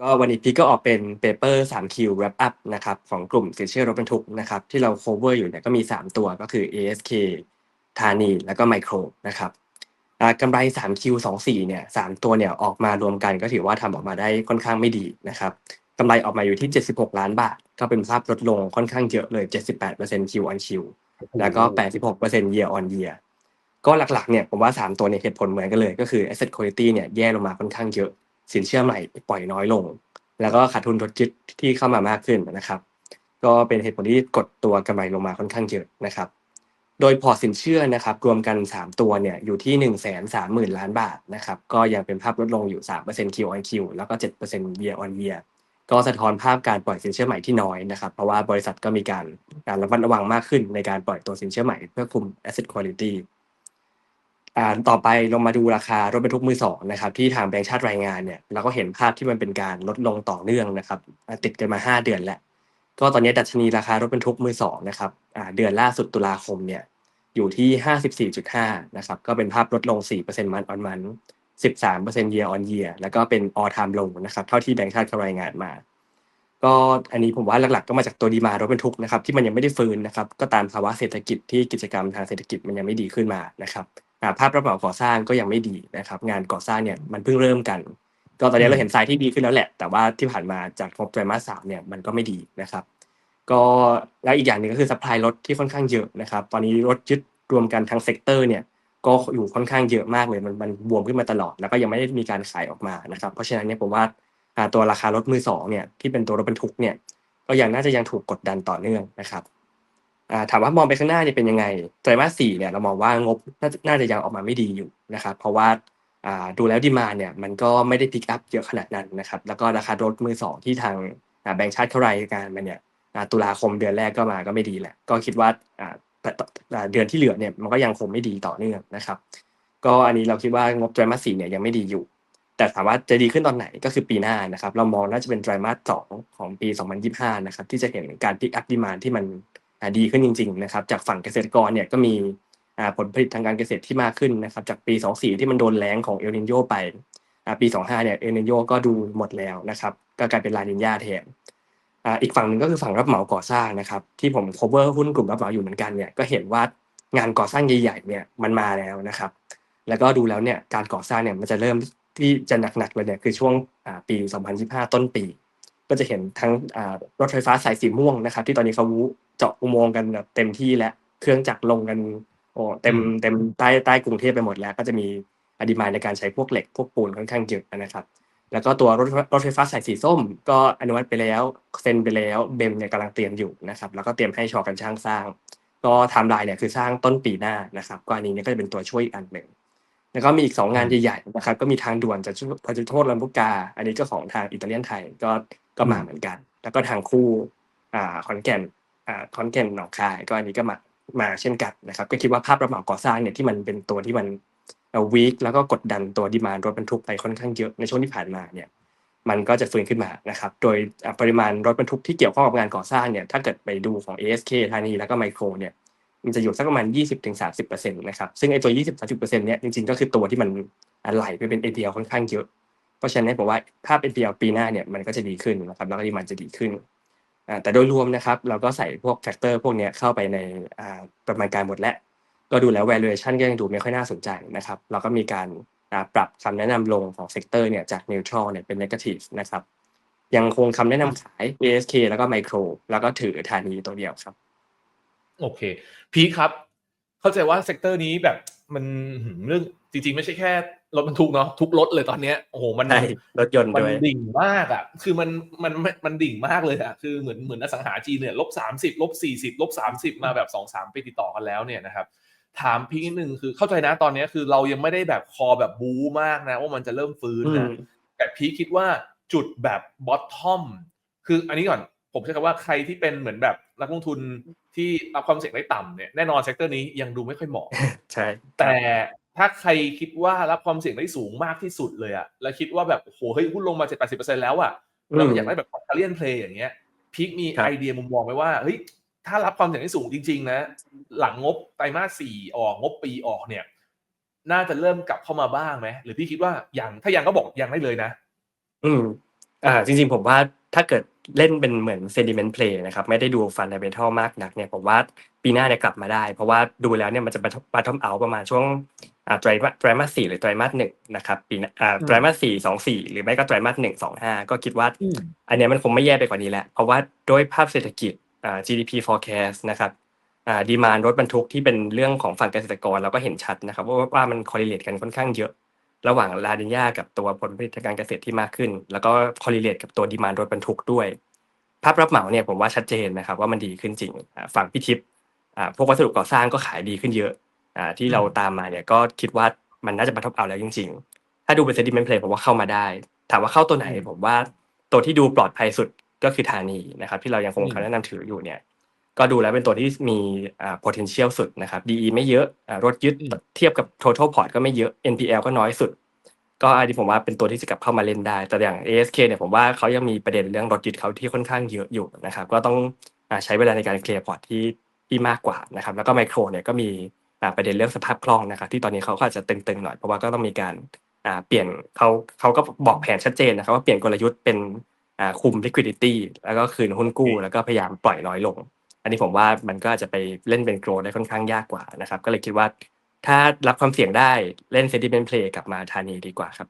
ก็วันนี้พี่ก็ออกเป็นเปเปอร์ 3 Q wrap up นะครับของกลุ่มสินเชื่อรถบรรทุกนะครับที่เรา cover อยู่เนี่ยก็มี 3 ตัวก็คือ ASK ธานีแล้วก็ไมโครนะครับอ่ากำไร 3Q 24เนี่ย3ตัวเนี่ยออกมารวมกันก็ถือว่าทำออกมาได้ค่อนข้างไม่ดีนะครับกำไรออกมาอยู่ที่ 76 ล้านบาท ก็เป็นภาพลดลงค่อนข้างเยอะเลย 78% Q on Q แล้วก็ 86% year on year ก็หลักๆเนี่ยผมว่า 3 ตัวเนี่ยเหตุผลเหมือนกันเลยก็คือ asset quality เนี่ยแย่ลงมาค่อนข้างเยอะ สินเชื่อใหม่ปล่อยน้อยลง แล้วก็ขาดทุนรถยึดที่เข้ามามากขึ้นนะครับ ก็เป็นเหตุผลที่กดตัวกำไรลงมาค่อนข้างเยอะนะครับ โดยพอสินเชื่อนะครับรวมกัน 3 ตัวเนี่ยอยู่ที่ 1 3 0 0 0 0 ล้านบาทนะครับก็ยังเป็นภาพลดลงอยู่3% Q on Q แล้วก็ 7% year on year ก็สะท้อนภาพการปล่อยสินเชื่อใหม่ที่น้อยนะครับ เพราะว่าบริษัทก็มีการการระมัดระวังมากขึ้นในการปล่อยตัวสินเชื่อใหม่เพื่อคุม asset quality อ่าต่อไปลงมาดูราคารถบรรทุกมือสองนะครับที่ทางแบงก์ชาติรายงานเนี่ยเราก็เห็นภาพที่มันเป็นการลดลงต่อเนื่องนะครับติดกันมา 5 เดือนแล้ว ก็ตอนนี้ดัชนีราคารถบรรทุกมือสองนะครับอ่าเดือนล่าสุดตุลาคมเนี่ยอยู่ที่ 54.5นะครับก็เป็นภาพลดลง 4%มันออนมัน13% year on year แล้วก็เป็น all time low นะครับเท่าที่แบงก์ชาติเขารายงานมา ก็อันนี้ผมว่าหลักๆ ก็มาจากตัวดีมารถบรรทุกนะครับที่มันยังไม่ได้ฟื้นนะครับก็ตามภาวะเศรษฐกิจที่กิจกรรมทางเศรษฐกิจมันยังไม่ดีขึ้นมานะครับ ภาพรับเหมาก่อสร้างก็ยังไม่ดีนะครับ งานก่อสร้างเนี่ยมันเพิ่งเริ่มกัน ก็ตอนนี้เราเห็นทรายที่ดีขึ้นแล้วแหละ แต่ว่าที่ผ่านมาจากงบไตรมาสสามเนี่ยมันก็ไม่ดีนะครับ ก็แล้วอีกอย่างหนึ่งก็คือสป라이รถที่ค่อนข้างเยอะนะครับ ตอนนี้รถยึดรวมกันทั้งเซกเตอร์เนี่ยก็อยู่ค่อนข้างเยอะมากเลยมันมันบวมขึ้นมาตลอด แล้วก็ยังไม่ได้มีการขายออกมานะครับ เพราะฉะนั้นเนี่ยผมว่าอ่าตัวราคารถมือสองเนี่ยที่เป็นตัวรถบรรทุกเนี่ยก็ยังน่าจะยังถูกกดดันต่อเนื่องนะครับอ่า ถามว่ามองไปข้างหน้าเนี่ยเป็นยังไงไตรมาสสี่เนี่ยเรามองว่างบน่าจะยังออกมาไม่ดีอยู่นะครับเพราะว่าดูแล้วดีมาเนี่ยมันก็ไม่ได้พิกอัพเยอะขนาดนั้นนะครับแล้วก็ราคารถมือสองที่ทางแบงก์ชาติเขารายงานมาเนี่ยตุลาคมเดือนแรกก็มาก็ไม่ดีแหละก็คิดว่าเดือนที่เหลือเนี่ยมันก็ยังคงไม่ดีต่อเนื่องนะครับ ก็อันนี้เราคิดว่างบไตรมาสสี่เนี่ยยังไม่ดีอยู่ แต่ถามว่าจะดีขึ้นตอนไหนก็คือปีหน้านะครับ เรามองน่าจะเป็นไตรมาสสองของปี 2025 นะครับที่จะเห็นการพิกอัพดีมานที่มัน ดีขึ้นจริง ๆ นะครับ จากฝั่งเกษตรกรเนี่ยก็มีผลผลิตทางการเกษตรที่มากขึ้นนะครับ จากปี 24 ที่มันโดนแล้งของเอลนิโยไปปี 25 เนี่ยเอลนิโยก็ดูหมดแล้วนะครับ ก็กลายเป็นลานินยาแทนอีกฝั่งหนึ่งก็คือฝั่งรับเหมาก่อสร้างนะครับ ที่ผม cover หุ้นกลุ่มรับเหมาอยู่เหมือนกันเนี่ยก็เห็นว่างานก่อสร้างใหญ่ๆเนี่ยมันมาแล้วนะครับ แล้วก็ดูแล้วเนี่ยการก่อสร้างเนี่ยมันจะเริ่มที่จะหนักๆเลยเนี่ยคือช่วงอ่าปี 2025 ต้นปี ก็จะเห็นทั้งรถไฟฟ้าสายสีม่วงนะครับ ที่ตอนนี้เขา เจาะอุโมงค์กันแบบเต็มที่แล้วเครื่องจักรลงกัน โอ้เต็มเต็มใต้ใต้กรุงเทพไปหมดแล้ว ก็จะมีอดีมานในการใช้พวกเหล็กพวกปูนค่อนข้างเยอะนะครับ แล้วก็ตัวรถรถไฟฟ้าสายสีส้ม ก็อนุมัติไปแล้วเซ็นไปแล้วเบมเนี่ยกำลังเตรียมอยู่นะครับ แล้วก็เตรียมให้ชอกันช่างสร้าง ก็ไทม์ไลน์เนี่ยคือสร้างต้นปีหน้านะครับก็อันนี้เนี่ยก็จะเป็นตัวช่วยอีกอันหนึ่งแล้วก็มีอีกสองงานใหญ่ๆนะครับก็มีทางด่วนจากพระจุโทษลัมพุกา อันนี้ก็ของทางอิตาเลียนไทยก็ก็มาเหมือนกัน แล้วก็ทางคู่อ่าขอนแก่นอ่า ขอนแก่นหนองคายก็อันนี้ก็มามาเช่นกันนะครับก็คิดว่าภาพรับเหมาก่อสร้างเนี่ยที่มันเป็นตัวที่มันวีคแล้วก็กดดันตัวดีมานรถบรรทุกไปค่อนข้างเยอะในช่วงที่ผ่านมาเนี่ยมันก็จะฟื้นขึ้นมานะครับ โดยปริมาณรถบรรทุกที่เกี่ยวข้องกับงานก่อสร้างเนี่ย ถ้าเกิดไปดูของ ASK ธานีแล้วก็ไมโครเนี่ย มันจะอยู่สักประมาณ 20-30%นะครับ ซึ่งไอ้ตัว 20-30%เนี่ยจริงๆ ก็คือตัวที่มันไหลไปเป็น NPL ค่อนข้างเยอะ เพราะฉะนั้นผมว่าภาพ NPL ปีหน้าเนี่ยมันก็จะดีขึ้นนะครับ แล้วก็ดีมันจะดีขึ้น แต่โดยรวมนะครับเราก็ใส่พวกแฟกเตอร์พวกนี้เข้าไปในประมาณการหมดแล้ว ก็ดูแล้ว valuation ก็ยังดูไม่ค่อยน่าสนใจนะครับ เราก็มีการปรับคำแนะนำลงของเซกเตอร์เนี่ยจาก neutral เนี่ยเป็น negative นะครับ ยังคงคำแนะนำขาย ASK แล้วก็ไมโครแล้วก็ถือธานีตัวเดียวครับ โอเค พีครับ เข้าใจว่าเซกเตอร์นี้แบบมันเรื่องจริงๆ ไม่ใช่แค่ รถบรรทุกเนาะทุกรถเลยตอนเนี้ยโอ้โหมันใช่รถยนต์มันด้วยดิ่งมากอะ คือมันมันมันมันดิ่งมากเลยอะคือเหมือนเหมือนอสังหาจีนเนี่ยลบสามสิบลบสี่สิบลบสามสิบมาแบบสองสามปีติดต่อกันแล้วเนี่ยนะครับถามพีคนิดนึงคือเข้าใจนะตอนเนี้ยคือเรายังไม่ได้แบบคอแบบบู๊มากนะ ว่ามันจะเริ่มฟื้นอืนะมแต่พีคคิดว่าจุดแบบบอททอมคืออันนี้ก่อนผมใช้คำว่าใครที่เป็นเหมือนแบบนักลงทุนที่รับความเสี่ยงได้ต่ำเนี่ยแน่นอนเซกเตอร์นี้ยังดูไม่ค่อยเหมาะใช่แต่ ถ้าใครคิดว่ารับความเสี่ยงได้สูงมากที่สุดเลยอะแล้วคิดว่าแบบโอ้โหเฮ้ยหุ้นลงมาเจ็ดแปดสิบเปอร์เซ็นแล้วอะแล้วมันอยากได้แบบคาเลียนเพลย์อย่างเงี้ยพีคมีไอเดียมุมมองไว้ว่าเฮ้ยถ้ารับความเสี่ยงได้สูงจริง ๆ นะ หลังงบไตรมาสสี่ออกงบปีออกเนี่ย น่าจะเริ่มกลับเข้ามาบ้างไหมหรือพี่คิดว่ายังถ้ายังก็บอกยังได้เลยนะ อืมอ่า จริง ๆ ผมว่าถ้าเกิด เล่นเป็นเหมือน sentiment play นะครับไม่ได้ดู fundamental มากนักเนี่ยผมว่าปีหน้าเนี่ยกลับมาได้ เพราะว่าดูแล้วเนี่ยมันจะ bottom out ประมาณช่วงอ่าไตรมาสไตรมาสสี่หรือไตรมาสหนึ่งนะครับปีหน้าอ่าไตรมาสสี่สองสี่หรือไม่ก็ไตรมาสหนึ่งสองห้าก็คิดว่าอืมอันเนี้ยมันคงไม่แย่ไปกว่านี้แล้วเพราะว่าด้วยภาพเศรษฐกิจอ่า GDP forecast นะครับอ่าดีมานรถบรรทุกที่เป็นเรื่องของฝั่งเกษตรกรเราก็เห็นชัดนะครับว่าว่ามัน correlate กันค่อนข้างเยอะ ระหว่างลาดินยากับตัวผลผลิตทางการเกษตรที่มากขึ้น แล้วก็ correlate กับตัวดีมานรถบรรทุกด้วย ภาพรับเหมาเนี่ยผมว่าชัดเจนนะครับว่ามันดีขึ้นจริงอ่าฝั่งพิทิพย์อ่าพวกวัสดุก่อสร้างก็ขายดีขึ้นเยอะอ่าที่เราตามมาเนี่ยก็คิดว่ามันน่าจะบรรทบเอาแล้วจริง ๆ ถ้าดูเป็น sentiment play ผมว่าเข้ามาได้ ถามว่าเข้าตัวไหนอืมผมว่าตัวที่ดูปลอดภัยสุดก็คือธานีนะครับที่เรายังคงอืมคำแนะนำถืออยู่เนี่ย ก็ดูแล้วเป็นตัวที่มีอ่า potential สุดนะครับ DE ไม่เยอะอ่ารถยึดเทียบกับ total port ก็ไม่เยอะ NPL ก็น้อยสุด ก็อันนี้ผมว่าเป็นตัวที่จะกลับเข้ามาเล่นได้ แต่อย่าง ASK เนี่ยผมว่าเขายังมีประเด็นเรื่องรถยึดเขาที่ค่อนข้างเยอะอยู่นะครับ ก็ต้องอ่าใช้เวลาในการเคลียร์พอร์ตที่ที่มากกว่านะครับ แล้วก็ไมโครเนี่ยก็มีอ่าประเด็นเรื่องสภาพคล่องนะครับ ที่ตอนนี้เขาก็อาจจะตึงๆหน่อยเพราะว่าก็ต้องมีการอ่าเปลี่ยนเขาเขาก็บอกแผนชัดเจนนะครับว่าเปลี่ยนกลยุทธ์เป็นอ่าคุม liquidity แล้วก็คืนหุ้นกู้แล้วก็พยายามปล่อยน้อยลง อันนี้ผมว่ามันก็อาจจะไปเล่นเป็นโกลได้ค่อนข้างยากกว่านะครับ ก็เลยคิดว่าถ้ารับความเสี่ยงได้เล่น sentiment play กลับมาธานีดีกว่าครับ